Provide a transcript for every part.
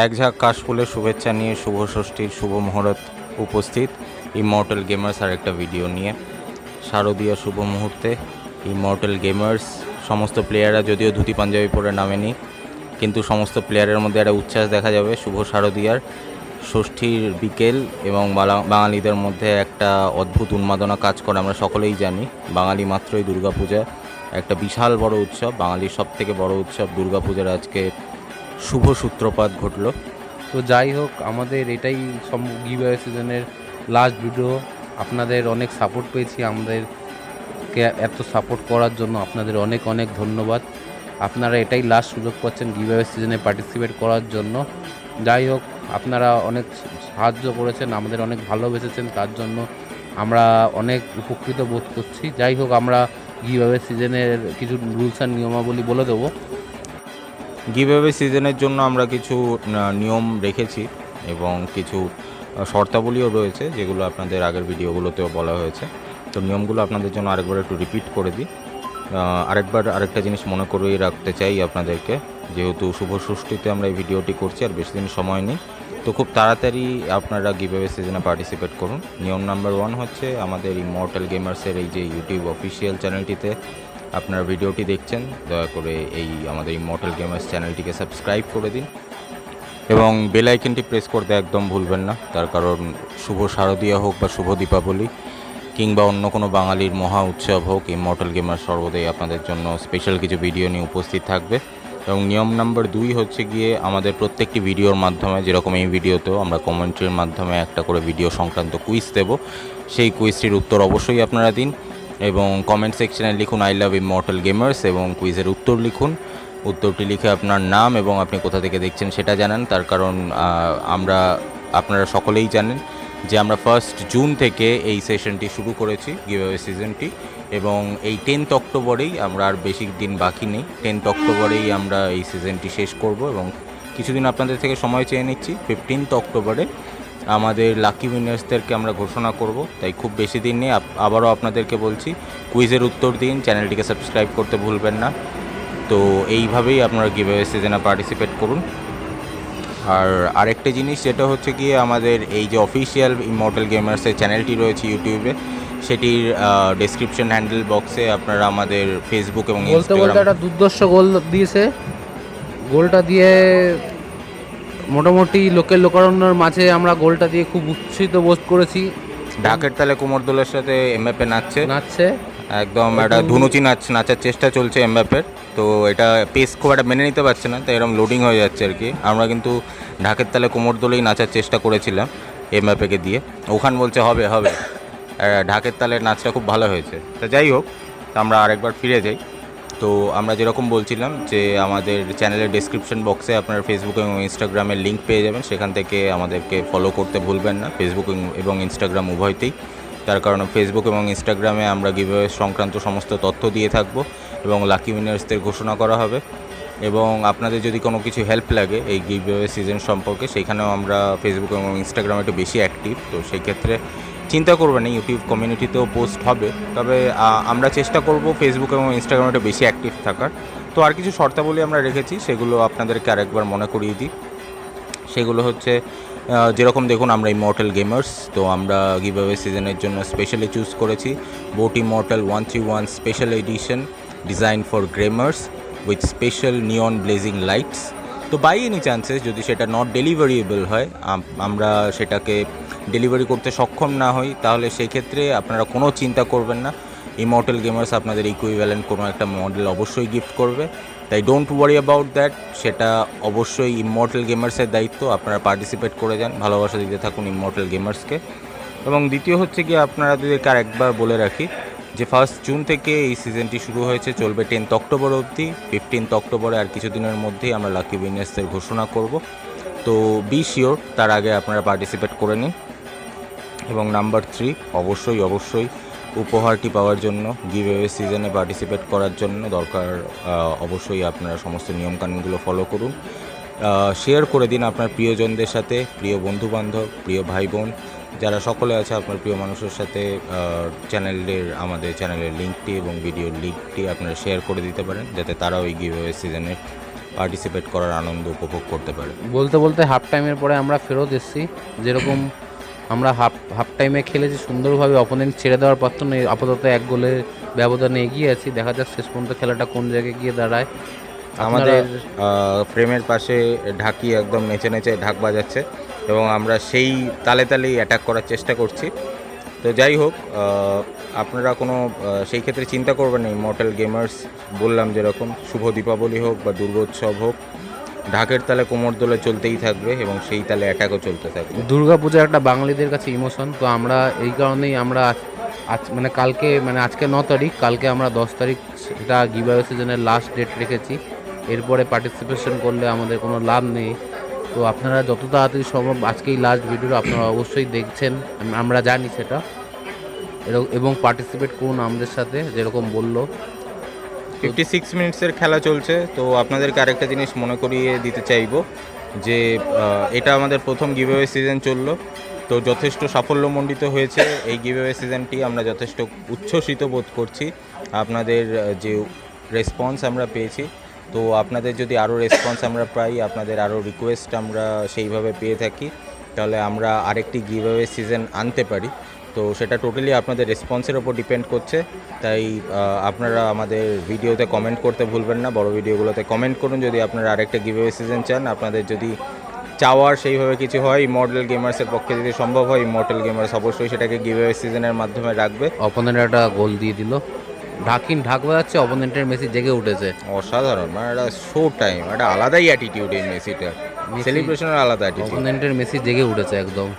এক ঝাঁক কাশফুলের শুভেচ্ছা নিয়ে শুভ ষষ্ঠীর শুভ মুহূর্ত উপস্থিত ইমর্টাল গেমার্স আর একটা ভিডিও নিয়ে। শারদীয় শুভ মুহূর্তে ইমর্টাল গেমার্স সমস্ত প্লেয়াররা যদিও ধুতি পাঞ্জাবি পরে নামেনি, কিন্তু সমস্ত প্লেয়ারের মধ্যে একটা উচ্ছ্বাস দেখা যাবে, শুভ শারদীয়ার ষষ্ঠীর বিকেল এবং বাঙালিদের মধ্যে একটা অদ্ভুত উন্মাদনা কাজ করে, আমরা সকলেই জানি, বাঙালি মাত্রই দুর্গাপূজা একটা বিশাল বড় উৎসব, বাঙালির সব থেকে বড় উৎসব দুর্গাপূজার আজকে শুভ সূত্রপাত ঘটলো। তো যাই হোক, আমাদের এটাই গিভওয়ে সিজনের লাস্ট ভিডিও আপনাদের অনেক সাপোর্ট পেয়েছি, আমাদেরকে এত সাপোর্ট করার জন্য আপনাদের অনেক অনেক ধন্যবাদ। আপনারা এটাই লাস্ট সুযোগ পাচ্ছেন গিভওয়ে সিজনে পার্টিসিপেট করার জন্য। যাই হোক, আপনারা অনেক সাহায্য করেছেন, আমাদের অনেক ভালোবেসেছেন, তার জন্য আমরা অনেক উপকৃত বোধ করছি। যাই হোক, আমরা গিভওয়ে সিজনের কিছু রুলস অ্যান্ড নিয়মাবলী বলে দেবো। গিভঅ্যাওয়ে সিজনের জন্য আমরা কিছু নিয়ম রেখেছি এবং কিছু শর্তাবলীও রয়েছে যেগুলো আপনাদের আগের ভিডিওগুলোতেও বলা হয়েছে। তো নিয়মগুলো আপনাদের জন্য আরেকবার একটু রিপিট করে দিই। আরেকবার আরেকটা জিনিস মনে করিয়ে রাখতে চাই আপনাদেরকে। যেহেতু শুভ ষষ্ঠীতে আমরা এই ভিডিওটি করছি আর বেশি দিন সময় নেই, তো খুব তাড়াতাড়ি আপনারা গিভঅ্যাওয়ে সিজনে পার্টিসিপেট করুন। নিয়ম নাম্বার ওয়ান হচ্ছে আমাদের ইমর্টাল গেমার্সের এই যে ইউটিউব অফিসিয়াল চ্যানেলটিতে আপনারা ভিডিওটি দেখছেন, দয়া করে এই আমাদের ইমর্টাল গেমার্স চ্যানেলটিকে সাবস্ক্রাইব করে দিন। এবং বেল প্রেস করতে একদম ভুলবেন না, তার কারণ শুভ শারদীয়া হোক বা শুভ দীপাবলি, কিংবা অন্য কোনো বাঙালির মহা উৎসব হোক এই ইমর্টাল গেমার সর্বদাই আপনাদের জন্য স্পেশাল কিছু ভিডিও নিয়ে উপস্থিত থাকবে। এবং নিয়ম নাম্বার দুই হচ্ছে গিয়ে আমাদের প্রত্যেকটি ভিডিওর মাধ্যমে, যেরকম এই ভিডিওতেও আমরা কমেন্ট্রির মাধ্যমে একটা করে ভিডিও সংক্রান্ত কুইজ দেব। সেই কুইজটির উত্তর অবশ্যই আপনারা দিন। এবং কমেন্ট সেকশনে লিখুন আই লাভ ইমর্টাল গেমার্স এবং কুইজের উত্তর লিখুন। উত্তরটি লিখে আপনার নাম এবং আপনি কোথা থেকে দেখছেন সেটা জানান। তার কারণ আমরা, আপনারা সকলেই জানেন যে আমরা ফার্স্ট জুন থেকে এই সেশনটি শুরু করেছি গিভওয়ে সিজনটি এবং এই টেন্থ অক্টোবরেই আমরা আর বেশি দিন বাকি নেই। টেন্থ অক্টোবরেই আমরা এই সিজনটি শেষ করব এবং কিছুদিন আপনাদের থেকে সময় চেয়ে নিচ্ছি। ফিফটিন্থ অক্টোবরে আমাদের লাকি উইনার্সদেরকে আমরা ঘোষণা করব। তাই খুব বেশি দিন নেই আবারও আপনাদেরকে বলছি কুইজের উত্তর দিন চ্যানেলটিকে সাবস্ক্রাইব করতে ভুলবেন না। তো এইভাবেই আপনারা গিভওয়ে সিজনে পার্টিসিপেট করুন। আর আরেকটা জিনিস যেটা হচ্ছে গিয়ে আমাদের এই যে অফিসিয়াল ইমর্টাল গেমার্সের চ্যানেলটি রয়েছে ইউটিউবে সেটির ডেসক্রিপশন হ্যান্ডেল বক্সে আপনারা আমাদের ফেসবুক এবং বলতে বলতে একটা দুর্দর্শ গোল দিয়েছে। গোলটা দিয়ে মোটামুটি লোকের লোকারণ্যের মাঝে আমরা গোলটা দিয়ে খুব উচ্ছিত বোধ করেছি। ঢাকের তালে কোমর দোলের সাথে এমএপে নাচছে। নাচছে। একদম একটা ধুনুচি নাচ নাচার চেষ্টা চলছে এমব্যাপের তো এটা পেস খুব একটা মেনে নিতে পারছে না তাই এরকম লোডিং হয়ে যাচ্ছে আর কি। আমরা কিন্তু ঢাকের তালে কোমর দোলেই নাচার চেষ্টা করেছিলাম এমব্যাপেকে দিয়ে। ওখান বলছে হবে হবে। ঢাকের তালে নাচটা খুব ভালো হয়েছে। তা যাই হোক আমরা আরেকবার ফিরে যাই। তো আমরা যেরকম বলছিলাম যে আমাদের চ্যানেলের ডেসক্রিপশন বক্সে আপনার ফেসবুক এবং ইনস্টাগ্রামের লিঙ্ক পেয়ে যাবেন। সেখান থেকে আমাদেরকে ফলো করতে ভুলবেন না। ফেসবুক এবং ইনস্টাগ্রাম উভয়তেই। তার কারণে ফেসবুক এবং ইনস্টাগ্রামে আমরা গিভওয়ে সংক্রান্ত সমস্ত তথ্য দিয়ে থাকব এবং লাকি উইনার্সদের ঘোষণা করা হবে। এবং আপনাদের যদি কোনো কিছু হেল্প লাগে এই গিভওয়ে সিজন সম্পর্কে সেইখানেও আমরা ফেসবুক এবং ইনস্টাগ্রামে একটু বেশি অ্যাক্টিভ তো সেই ক্ষেত্রে চিন্তা করবেন না, ইউটিউব কমিউনিটিতেও পোস্ট হবে। তবে আমরা চেষ্টা করব ফেসবুক এবং ইনস্টাগ্রামে বেশি অ্যাক্টিভ থাকার। তো আর কিছু শর্তাবলী আমরা রেখেছি, সেগুলো আপনাদেরকে আরেকবার মনে করিয়ে দিই। সেগুলো হচ্ছে যেরকম দেখুন আমরা ইমর্টাল গেমার্স তো আমরা গিভঅ্যাওয়ে সিজনের জন্য স্পেশালি চুজ করেছি। BoAt Immortal one three one special edition design for gamers with special neon blazing lights তো বাই এনি চান্সেস যদি সেটা নট ডেলিভারিয়েবল হয় আমরা সেটাকে ডেলিভারি করতে সক্ষম না হই, তাহলে সেক্ষেত্রে আপনারা কোনো চিন্তা করবেন না। ইমর্টাল গেমার্স আপনাদের ইকুইভ্যালেন্ট কোনো একটা মডেল অবশ্যই গিফট করবে। তাই ডোন্ট ওয়ারি অ্যাবাউট দ্যাট সেটা অবশ্যই ইমর্টাল গেমার্সের দায়িত্ব, আপনারা পার্টিসিপেট করে যান, ভালোবাসা দিতে থাকুন ইমর্টাল গেমার্সকে এবং দ্বিতীয় হচ্ছে কি আপনারা যদি একবার বলে রাখি যে ফার্স্ট জুন থেকে এই সিজনটি শুরু হয়েছে, চলবে টেন্থ অক্টোবর অবধি। ফিফটিন্থ অক্টোবরে আর কিছুদিনের মধ্যেই আমরা লাকি উইনার্সদের ঘোষণা করব। তো বি শিওর তার আগে আপনারা পার্টিসিপেট করে নিন। এবং নাম্বার থ্রি অবশ্যই অবশ্যই উপহারটি পাওয়ার জন্য গিভওয়ে সিজনে পার্টিসিপেট করার জন্য দরকার অবশ্যই আপনারা সমস্ত নিয়মকানুনগুলো ফলো করুন। শেয়ার করে দিন আপনার প্রিয়জনদের সাথে, প্রিয় বন্ধুবান্ধব, প্রিয় ভাই বোন যারা সকলে আছে আপনার প্রিয় মানুষের সাথে চ্যানেলের আমাদের চ্যানেলের লিঙ্কটি এবং ভিডিওর লিঙ্কটি আপনারা শেয়ার করে দিতে পারেন, যাতে তারাও এই গিভওয়ে সিজনে পার্টিসিপেট করার আনন্দ উপভোগ করতে পারে। বলতে বলতে হাফ টাইমের পরে আমরা ফেরত এসেছি। যেরকম আমরা হাফ হাফ টাইমে খেলেছি, সুন্দরভাবে অপোনেন্ট ছেড়ে দেওয়ার পর তো আপাতত এক গোলে ব্যবধানে এগিয়ে আছি। দেখা যাক শেষ পর্যন্ত খেলাটা কোন জায়গায় গিয়ে দাঁড়ায়। আমাদের ফ্রেমের পাশে ঢাকি একদম নেচে নেচে ঢাক বাজাচ্ছে এবং আমরা সেই তালে তালেই অ্যাটাক করার চেষ্টা করছি। তো যাই হোক আপনারা কোনো সেই ক্ষেত্রে চিন্তা করবেন না মর্টাল গেমার্স বললাম যেরকম শুভ দীপাবলি হোক বা দুর্গোৎসব হোক ঢাকের তালে কোমর দোলে চলতেই থাকবে এবং সেই তালে অ্যাটাকও চলতে থাকবে। দুর্গা পূজা একটা বাঙালিদের কাছে ইমোশন তো আমরা এই কারণেই আমরা আজ- মানে কালকে মানে আজকে ন তারিখ কালকে আমরা দশ তারিখ এটা গিভাওয়ে সিজনের লাস্ট ডেট রেখেছি। এরপরে পার্টিসিপেশন করলে আমাদের কোনো লাভ নেই। তো আপনারা যত তাড়াতাড়ি সম্ভব আজকেই লাস্ট ভিডিও আপনারা অবশ্যই দেখছেন। আমরা জানি সেটা। এবং পার্টিসিপেট করুন আমাদের সাথে, যেরকম বলল। ফিফটি সিক্স মিনিটসের খেলা চলছে। তো আপনাদেরকে আরেকটা জিনিস মনে করিয়ে দিতে চাইব, যে এটা আমাদের প্রথম গিভওয়ে সিজন চলল। তো যথেষ্ট সাফল্যমণ্ডিত হয়েছে এই গিভওয়ে সিজনটি আমরা যথেষ্ট উচ্ছ্বসিত বোধ করছি। আপনাদের যে রেসপন্স আমরা পেয়েছি তো আপনাদের যদি আরও রেসপন্স আমরা পাই, আপনাদের আরও রিকোয়েস্ট আমরা সেইভাবে পেয়ে থাকি। তাহলে আমরা আরেকটি গিভওয়ে সিজন আনতে পারি। তো সেটা টোটালি আপনাদের রেসপন্সের ওপর ডিপেন্ড করছে। তাই আপনারা আমাদের ভিডিওতে কমেন্ট করতে ভুলবেন না। বড় ভিডিওগুলোতে কমেন্ট করুন। যদি আপনারা আরেকটা গিভওয়ে সিজন চান, আপনাদের যদি চাওয়ার সেইভাবে কিছু হয় মডেল গেমার্সের পক্ষে যদি সম্ভব হয় মডেল গেমার্স অবশ্যই সেটাকে গিভওয়ে সিজনের মাধ্যমে রাখবে। অপোনেন্ট একটা গোল দিয়ে দিল। ঢাকিন ঢাক বাজাচ্ছে অপোনেন্টের মেসি জেগে উঠেছে। অসাধারণ মানে একটা শো টাইম একটা আলাদাই অ্যাটিটিউড এই মেসিটা। মেসি- সেলিব্রেশনের আলাদা অ্যাটিটিউড অপোনেন্টের মেসি জেগে উঠেছে একদম।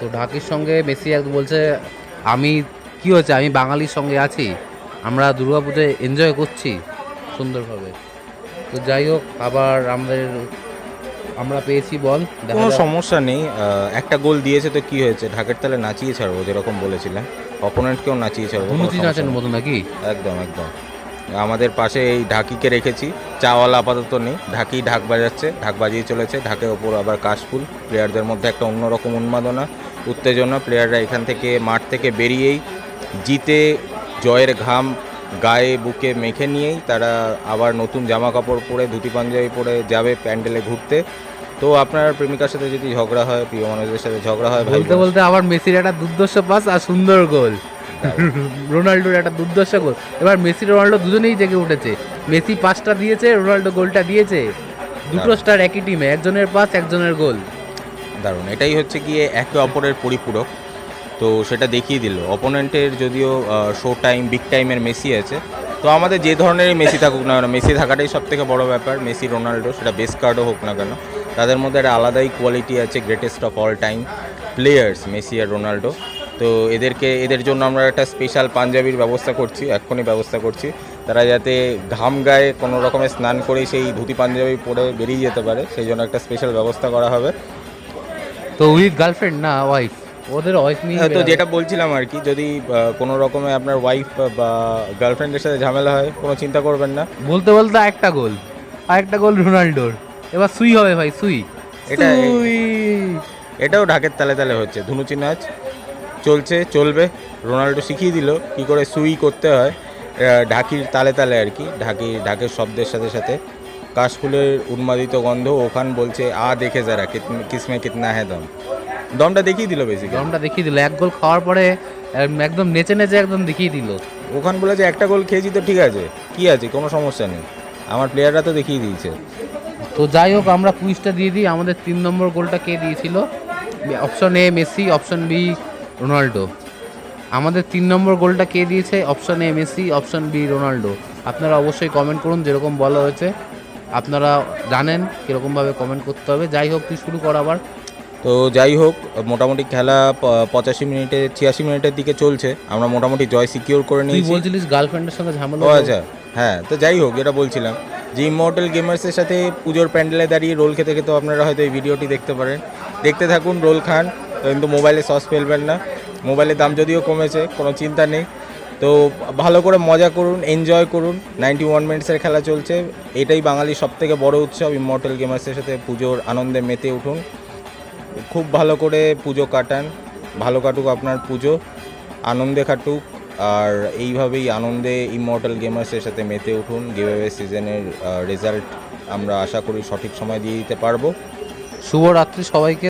তো ঢাকির সঙ্গে মেসি এক বলছে আমি কি হয়েছে আমি বাঙালির সঙ্গে আছি। আমরা দুর্গাপুজোয় এনজয় করছি সুন্দরভাবে। তো যাই হোক আবার আমাদের আমরা পেয়েছি বল। দেখা কোনো সমস্যা নেই একটা গোল দিয়েছে তো কি হয়েছে? ঢাকের তালে নাচিয়ে ছাড়বো যেরকম বলেছিলাম অপোনেন্টকেও নাচিয়ে ছাড়বো নাচের নেই। মতো নাকি? একদম একদম। আমাদের পাশে এই ঢাকিকে রেখেছি। চাওয়ালা আপাতত নেই। ঢাকি ঢাক বাজাচ্ছে ঢাক বাজিয়ে চলেছে। ঢাকের ওপর আবার কাশফুল। প্লেয়ারদের মধ্যে একটা অন্যরকম উন্মাদনা উত্তেজনা। প্লেয়াররা এখান থেকে মাঠ থেকে বেরিয়েই জিতে জয়ের ঘাম গায়ে বুকে মেখে নিয়েই তারা আবার নতুন জামা কাপড় পরে ধুতি পাঞ্জাবি পরে যাবে প্যান্ডেলে ঘুরতে। তো আপনার প্রেমিকার সাথে যদি ঝগড়া হয় প্রিয় মানুষদের সাথে ঝগড়া হয় বলতে বলতে আবার মেসির একটা দুর্দর্শ পাস আর সুন্দর গোল। রোনাল্ডোর একটা দুর্দর্শ গোল। এবার মেসি রোনাল্ডো দুজনেই জেগে উঠেছে। মেসি পাসটা দিয়েছে রোনাল্ডো গোলটা দিয়েছে। দুটো স্টার একই টিমে একজনের পাস একজনের গোল। দারুণ। এটাই হচ্ছে গিয়ে একে অপরের পরিপূরক। তো সেটা দেখিয়ে দিল। অপোনেন্টের যদিও শো টাইম বিগ টাইমের মেসি আছে তো আমাদের যে ধরনের মেসি থাকুক না কেন মেসি থাকাটাই সব থেকে বড় ব্যাপার। মেসি রোনাল্ডো সেটা বেস্ট কার্ডও হোক না কেন। তাদের মধ্যে একটা আলাদাই কোয়ালিটি আছে greatest of all time players Messi R Ronaldo. তো এদেরকে এদের জন্য আমরা একটা স্পেশাল পাঞ্জাবির ব্যবস্থা করছি এক্ষুনি ব্যবস্থা করছি তারা যাতে ঘাম গায়ে কোনো রকমের স্নান করে সেই ধুতি পাঞ্জাবি পরে বেরিয়ে যেতে পারে সেই জন্য একটা স্পেশাল ব্যবস্থা করা হবে। তো উইথ গার্লফ্রেন্ড না ওয়াইফ ওদের ওয়াইফ নিয়ে হ্যাঁ, তো যেটা বলছিলাম আর কি যদি কোনো রকমে আপনার ওয়াইফ বা গার্লফ্রেন্ডের সাথে ঝামেলা হয় কোনো চিন্তা করবেন না। বলতে বলতে একটা গোল আর একটা গোল রোনাল্ডোর। এবার সুই হবে ভাই সুই। এটা- এটাও ঢাকের তালে তালে হচ্ছে। ধুনুচি নাচ চলছে চলবে। রোনাল্ডো শিখিয়ে দিল কি করে সুই করতে হয়। ঢাকির তালে তালে আর কি। ঢাকি ঢাকের শব্দের সাথে সাথে কাশফুলের উন্মাদিত গন্ধ ওখান বলছে আ দেখে যারা কিসমে কিতনা হ্যাঁ দম। দমটা দেখিয়ে দিল বেশি দমটা দেখিয়ে দিল। এক গোল খাওয়ার পরে একদম নেচে নেচে একদম দেখিয়ে দিল। ওখান বলেছে একটা গোল খেয়েছি তো ঠিক আছে। কি আছে? কোনো সমস্যা নেই। আমার প্লেয়াররা তো দেখিয়ে দিয়েছে। তো যাই হোক আমরা কুইজটা দিয়ে দিই। আমাদের তিন নম্বর গোলটা কে দিয়েছিল? Option A Messi option B Ronaldo. আমাদের তিন নম্বর গোলটা কে দিয়েছে? Option A Messi option B Ronaldo. আপনারা অবশ্যই কমেন্ট করুন যেরকম বলা হয়েছে। আপনারা জানেন কীরকমভাবে কমেন্ট করতে হবে। যাই হোক তুই শুরু কর আবার। তো যাই হোক মোটামুটি খেলা পঁচাশি মিনিটে ছিয়াশি মিনিটের দিকে চলছে। আমরা মোটামুটি জয় সিকিউর করে নিয়েছি। বলছিলিস গার্লফ্রেন্ডের সঙ্গে ঝামেলা। আচ্ছা হ্যাঁ তো যাই হোক এটা বলছিলাম। যে ইমর্টাল গেমার্সের সাথে পুজোর প্যান্ডেলে দাঁড়িয়ে রোল খেতে খেতে আপনারা হয়তো এই ভিডিওটি দেখতে পারেন। দেখতে থাকুন রোল খান, কিন্তু মোবাইলে সস ফেলবেন না। মোবাইলের দাম যদিও কমেছে, কোনো চিন্তা নেই। তো ভালো করে মজা করুন এনজয় করুন। নাইনটি ওয়ান মিনিটসের খেলা চলছে। এটাই বাঙালির সব থেকে বড় উৎসব ইমর্টাল গেমার্সের সাথে পুজোর আনন্দে মেতে উঠুন। খুব ভালো করে পুজো কাটান, ভালো কাটুক আপনার পুজো, আনন্দে কাটুক। আর এইভাবেই আনন্দে ইমর্টাল গেমার্সের সাথে মেতে উঠুন। গেমে সিজনের রেজাল্ট আমরা আশা করি সঠিক সময় দিয়ে দিতে পারব। শুভরাত্রি সবাইকে।